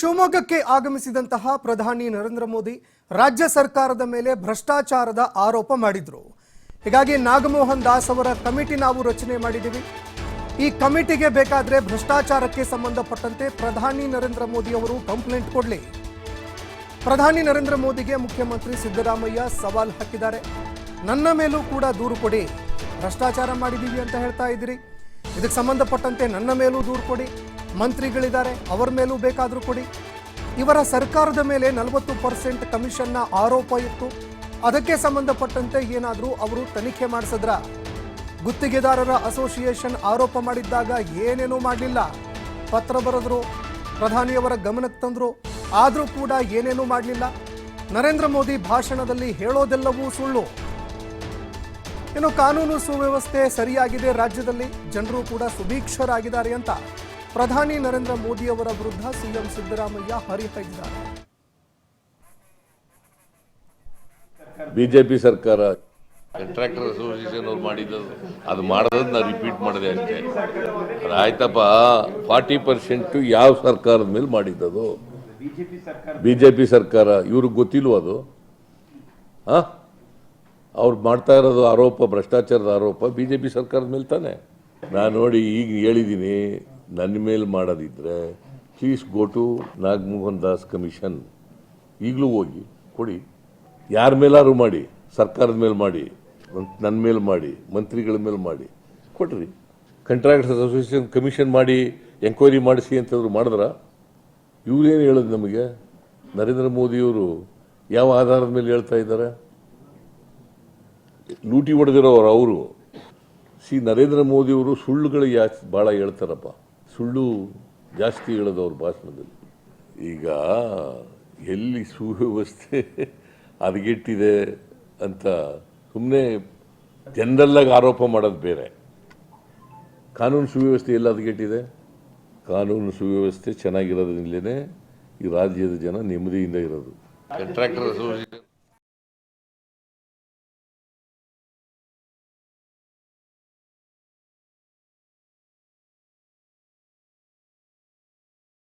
ಶಿವಮೊಗ್ಗಕ್ಕೆ ಆಗಮಿಸಿದಂತಹ ಪ್ರಧಾನಿ ನರೇಂದ್ರ ಮೋದಿ ರಾಜ್ಯ ಸರ್ಕಾರದ ಮೇಲೆ ಭ್ರಷ್ಟಾಚಾರದ ಆರೋಪ ಮಾಡಿದ್ರು. ಹೀಗಾಗಿ ನಾಗಮೋಹನ್ ದಾಸ್ ಅವರ ಕಮಿಟಿ ನಾವು ರಚನೆ ಮಾಡಿದ್ದೀವಿ. ಈ ಕಮಿಟಿಗೆ ಬೇಕಾದ್ರೆ ಭ್ರಷ್ಟಾಚಾರಕ್ಕೆ ಸಂಬಂಧಪಟ್ಟಂತೆ ಪ್ರಧಾನಿ ನರೇಂದ್ರ ಮೋದಿ ಅವರು ಕಂಪ್ಲೇಂಟ್ ಕೊಡಲಿ. ಪ್ರಧಾನಿ ನರೇಂದ್ರ ಮೋದಿಗೆ ಮುಖ್ಯಮಂತ್ರಿ ಸಿದ್ದರಾಮಯ್ಯ ಸವಾಲ್ ಹಾಕಿದ್ದಾರೆ. ನನ್ನ ಮೇಲೂ ಕೂಡ ದೂರು ಕೊಡಿ. ಭ್ರಷ್ಟಾಚಾರ ಮಾಡಿದ್ದೀವಿ ಅಂತ ಹೇಳ್ತಾ ಇದ್ದೀರಿ. ಇದಕ್ಕೆ ಸಂಬಂಧಪಟ್ಟಂತೆ ನನ್ನ ಮೇಲೂ ದೂರು ಕೊಡಿ. ಮಂತ್ರಿಗಳಿದ್ದಾರೆ, ಅವರ ಮೇಲೂ ಬೇಕಾದರೂ ಕೊಡಿ. ಇವರ ಸರ್ಕಾರದ ಮೇಲೆ ನಲವತ್ತು ಪರ್ಸೆಂಟ್ ಕಮಿಷನ್ನ ಆರೋಪ ಇತ್ತು. ಅದಕ್ಕೆ ಸಂಬಂಧಪಟ್ಟಂತೆ ಏನಾದರೂ ಅವರು ತನಿಖೆ ಮಾಡಿಸಿದ್ರ? ಗುತ್ತಿಗೆದಾರರ ಅಸೋಸಿಯೇಷನ್ ಆರೋಪ ಮಾಡಿದ್ದಾಗ ಏನೇನೂ ಮಾಡಲಿಲ್ಲ. ಪತ್ರ ಬರೆದ್ರು, ಪ್ರಧಾನಿಯವರ ಗಮನಕ್ಕೆ ತಂದ್ರು, ಆದರೂ ಕೂಡ ಏನೇನೂ ಮಾಡಲಿಲ್ಲ. ನರೇಂದ್ರ ಮೋದಿ ಭಾಷಣದಲ್ಲಿ ಹೇಳೋದೆಲ್ಲವೂ ಸುಳ್ಳು. ಇನ್ನು ಕಾನೂನು ಸುವ್ಯವಸ್ಥೆ ಸರಿಯಾಗಿದೆ ರಾಜ್ಯದಲ್ಲಿ, ಜನರು ಕೂಡ ಸುಭೀಕ್ಷರಾಗಿದ್ದಾರೆ ಅಂತ. ಪ್ರಧಾನಿ ನರೇಂದ್ರ ಮೋದಿಯವರ ವಿರುದ್ಧ ಸಿಎಂ ಸಿದ್ದರಾಮಯ್ಯ ಹರಿಹಾಯ್ದಿದ್ದಾರೆ ಬಿಜೆಪಿ ಸರ್ಕಾರ ಕಾಂಟ್ರಾಕ್ಟರ್ ಅಸೋಸಿಯೇಷನ್ ಅವ್ರು ಮಾಡಿದ್ದು ಅದು ಮಾಡೋದನ್ನ ರಿಪೀಟ್ ಮಾಡಿದೆ ಅಷ್ಟೇ. ಅದು ಆಯ್ತಪ್ಪ ಫಾರ್ಟಿ ಪರ್ಸೆಂಟ್ ಯಾವ ಸರ್ಕಾರದ ಮೇಲೆ ಮಾಡಿದ್ದದು? ಬಿಜೆಪಿ ಸರ್ಕಾರ ಇವ್ರಿಗೆ ಗೊತ್ತಿಲ್ವ ಅದು? ಆ ಅವ್ರು ಮಾಡ್ತಾ ಇರೋದು ಆರೋಪ ಭ್ರಷ್ಟಾಚಾರದ ಆರೋಪ ಬಿಜೆಪಿ ಸರ್ಕಾರದ ಮೇಲೆ ತಾನೆ. ನಾನು ನೋಡಿ ಈಗ ಹೇಳಿದ್ದೀನಿ ನನ್ನ ಮೇಲೆ ಮಾಡೋದಿದ್ರೆ please go to Nagamohan Das commission ಈಗಲೂ ಹೋಗಿ ಕೊಡಿ. ಯಾರ ಮೇಲಾದ್ರೂ ಮಾಡಿ? ಸರ್ಕಾರದ ಮೇಲೆ ಮಾಡಿ. ನನ್ನ ಮೇಲೆ ಮಾಡಿ. ಮಂತ್ರಿಗಳ ಮೇಲೆ ಮಾಡಿ. ಕೊಟ್ರಿ ಕಂಟ್ರಾಕ್ಟರ್ಸ್ ಅಸೋಸಿಯೇಷನ್ ಕಮಿಷನ್ ಮಾಡಿ ಎಂಕ್ವೈರಿ ಮಾಡಿಸಿ ಅಂತಂದ್ರು ಮಾಡಿದ್ರ? ಇವ್ರೇನು ಹೇಳೋದು ನಮಗೆ? ನರೇಂದ್ರ ಮೋದಿಯವರು ಯಾವ ಆಧಾರದ ಮೇಲೆ ಹೇಳ್ತಾ ಇದ್ದಾರೆ? ಲೂಟಿ ಹೊಡೆದಿರೋರು ಅವರು. ಸಿ ನರೇಂದ್ರ ಮೋದಿಯವರು ಸುಳ್ಳುಗಳು ಯಾ ಭಾಳ ಹೇಳ್ತಾರಪ್ಪ. ಸುಳ್ಳು ಜಾಸ್ತಿ ಹೇಳೋದು ಅವ್ರ ಭಾಷಣದಲ್ಲಿ. ಈಗ ಎಲ್ಲಿ ಸುವ್ಯವಸ್ಥೆ ಹದಗೆಟ್ಟಿದೆ ಅಂತ ಸುಮ್ಮನೆ ಜನರಲ್ಲಾಗಿ ಆರೋಪ ಮಾಡೋದು ಬೇರೆ. ಕಾನೂನು ಸುವ್ಯವಸ್ಥೆ ಎಲ್ಲ ಹದಗೆಟ್ಟಿದೆ? ಕಾನೂನು ಸುವ್ಯವಸ್ಥೆ ಚೆನ್ನಾಗಿರೋದ್ರಿಂದಲೇ ಈ ರಾಜ್ಯದ ಜನ ನೆಮ್ಮದಿಯಿಂದ ಇರೋದು. ಕಾಂಟ್ರಾಕ್ಟರ್